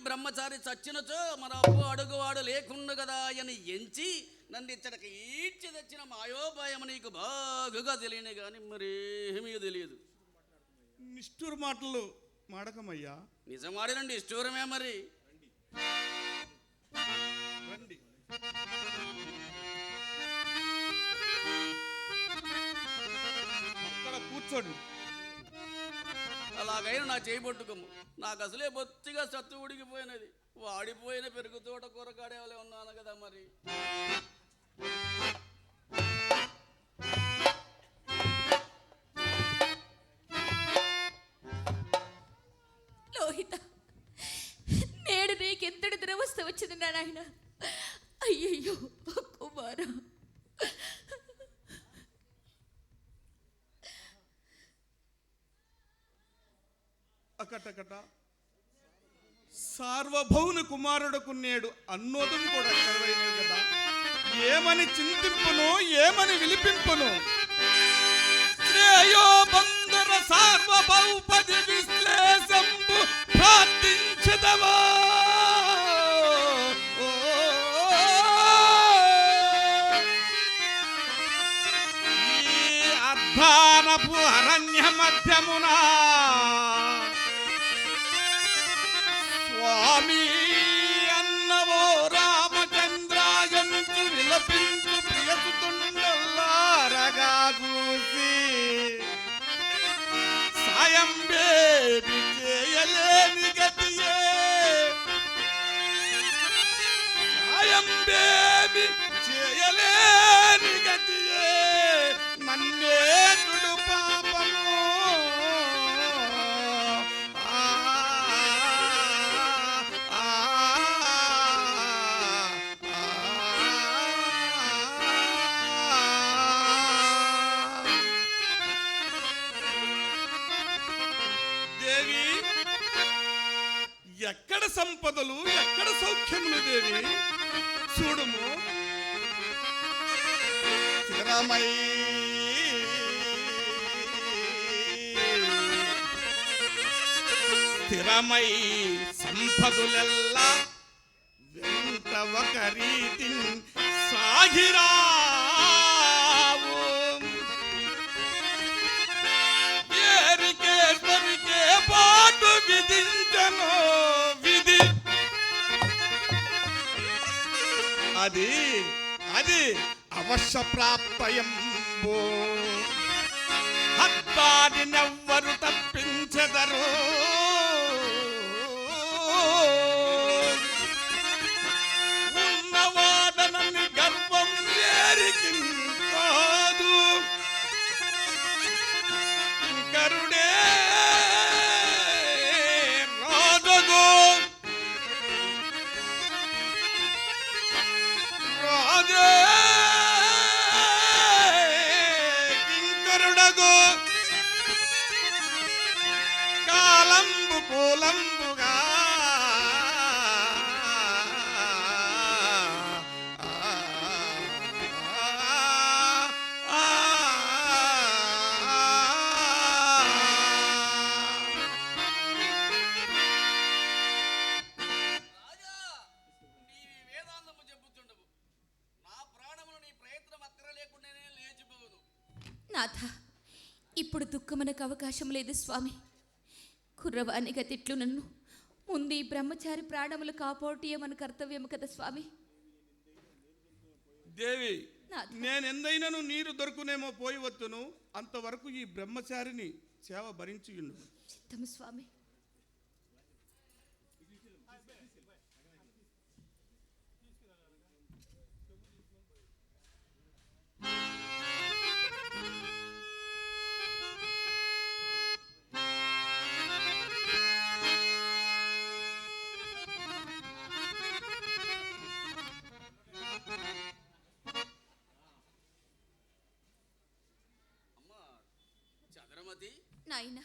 బ్రహ్మచారి చచ్చినచో మన అప్పు అడుగువాడు లేకుండు కదా అని ఎంచి నన్ను ఇచ్చటకి ఈడ్చి తెచ్చిన మాయోపాయం నీకు బాగుగా తెలియని కానీ మరేమీ తెలియదు. నిష్ఠూరు మాటలు మాడకమయ్యా. నిజమాడినండి ఇష్టూరమే మరి. రండి. కూర్చోండి. అలాగైనా నా చేయి పట్టుకోము. నాకు అసలే బొత్తిగా సత్తు ఉడికిపోయినది. వాడిపోయిన పెరుగు తోట కూరగాడేవాళ్ళే ఉన్నాను కదా మరి. లోహిత నేడు నీకెంతటి దురవస్థ వచ్చింది నాయన అయ్యయ్యో కుమారా అకటకట. సార్వభౌన కుమారుడుకు నేడు అన్నోదం కూడా కరువైనది కదా. ఏమని చింతింపును ఏమని విలిపింపును? శ్రేయో బందర సార్వభౌపది దేవి చూడుము. స్థిరమై స్థిరమై సంపదులెల్లా వెంట ఒక రీతి సాగిరా. అది అది అవశ్య ప్రాప్తయంబు హత్తాడినెవ్వరు తప్పించదరో. దుఃఖమునకు అవకాశం లేదు స్వామి. కుర్రవాణిగా తిట్లు నన్ను ముందు ఈ బ్రహ్మచారి ప్రాణములు కాపాడియే మన కర్తవ్యము కదా స్వామి. దేవి నాథ. నేనెందైనను నీరు దొరుకునేమో పోయి వత్తును అంతవరకు ఈ బ్రహ్మచారిని సేవ భరించియుండు చిత్తము స్వామి. నాయనా.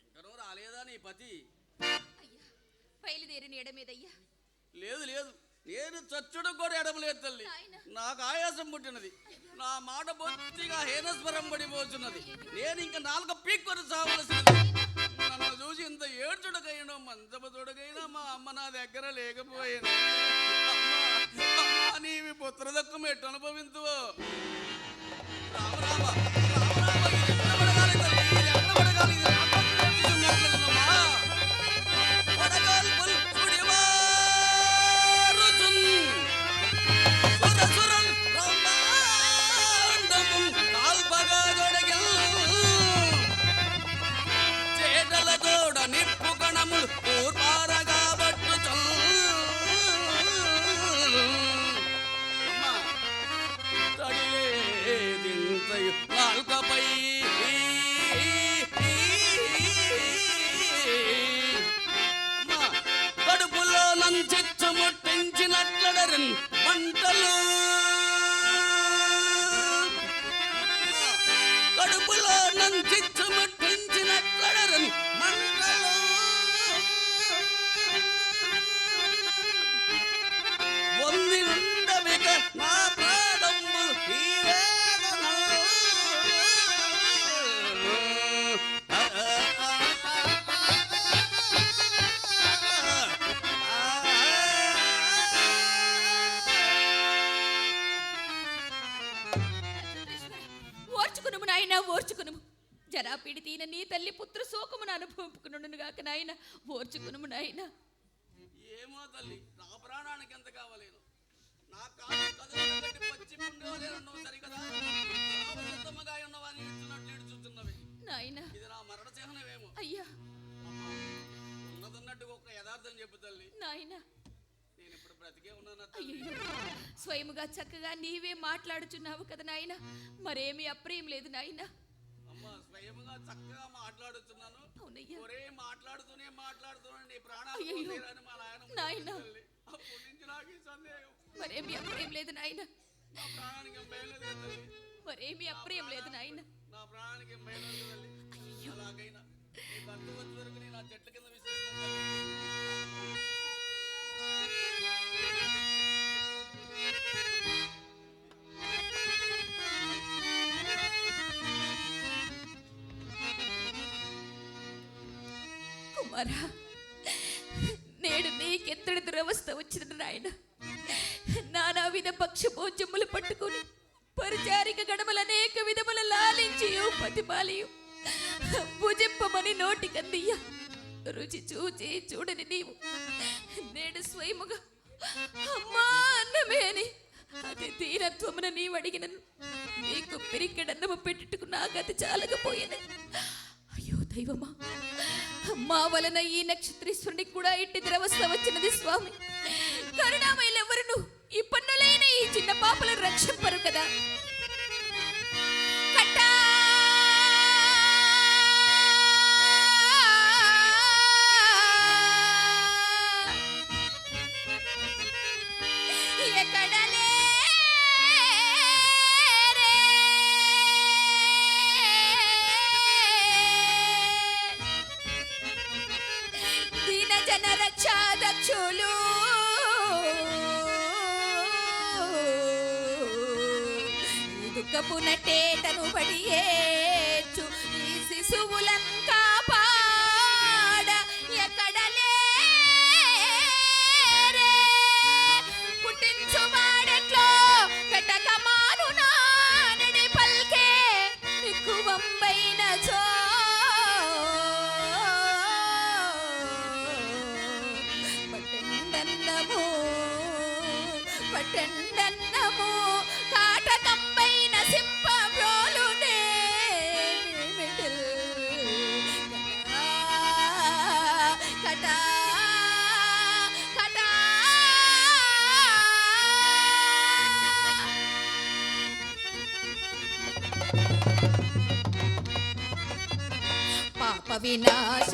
ఇంకనూ రాలేదా నీ పతి? అయ్యా బయలుదేరిన ఎడమేదయ్యా. లేదు లేదు. నేను చచ్చుడు కూడా ఎడమలేదు తల్లి. నాకు ఆయాసం పుట్టినది. నా మాట బొత్తిగా హీనస్వరం పడిపోతున్నది నేను ఇంకా నాలుగు పీక్కొని సావలసింది నన్ను చూసి ఇంత ఏడ్చుడకైనా మంచము తొడగైనా మా అమ్మ నా దగ్గర అమ్మా, నీవి పుత్రదక్కం ఎట్టు అనుభవించువో రామ రామ. నాయన ఓర్చుకునుము జరా పీడితీన నీ తల్లి పుత్ర శోకమును అనుభవింపుకును గాక నాయన ఓర్చుకునుము నాయన. ఏమో తల్లి నా ప్రాణానికి ఎంత కావాలేను నా కాలు పచ్చి పుండవలేనన్నావు సరికదా సావసిద్ధముగా ఉన్నవాని ఇచ్చినట్లు ఇడుచుతున్నవి నాయన. ఇది నా మరణ చిహ్నమేమో. అయ్యా. ఉన్నదన్నట్టు ఒక యథార్థం చెప్పు తల్లి. నాయన నేను ఇప్పుడు బ్రతికే ఉన్నాను తల్లి అయ్యో స్వయముగా చక్కగా నీవే మాట్లాడుచున్నావు కదా నాయన. మరేమీ అప్రియం లేదు నాయన. అమ్మ స్వయముగా చక్కగా మాట్లాడుతున్నాను ఒరే మాట్లాడుతూనే మాట్లాడుతున్నాను ప్రాణాలు మా నాయన మరేమీ అప్రియం లేదు నాయన. మరేమీ అప్రియం లేదు నాయన. నా ప్రాణానికి తల్లి? అలాగైనా నీ భర్త వచ్చే వరకు నేను ఆ చెట్ల కింద విసిరేస్తాను కుమారా. నేడు నీకెత్తడి దురవస్థ వచ్చిన నాయన. నానా విధ పక్షపోచములు పట్టుకుని పరిచారిక గడమలు అనేక విధముల లాలించి పతిపాలియు భుజింపమని నోటికందియ్య. రుచి చూచి చూడని నీవు. నేడు స్వయముగా అమ్మా అన్నమే అని అతి తీరత్వమున నీవు అడిగినను నీకు పిరికెడన్నము పెట్టుకు నాకు అది చాలకపోయిన అయ్యో దైవమా మా వలన ఈ నక్షత్రేశ్వరునికి కూడా ఇట్టి దురవస్థ వచ్చినది స్వామి. కరుణామయులెవరును ఈ పన్నులైన ఈ చిన్న పాపలను రక్షింపరు కదా. ఎక్కడలే దుఃఖపు నటేటను పడియేచ్చు ఈ శిశువులంతా না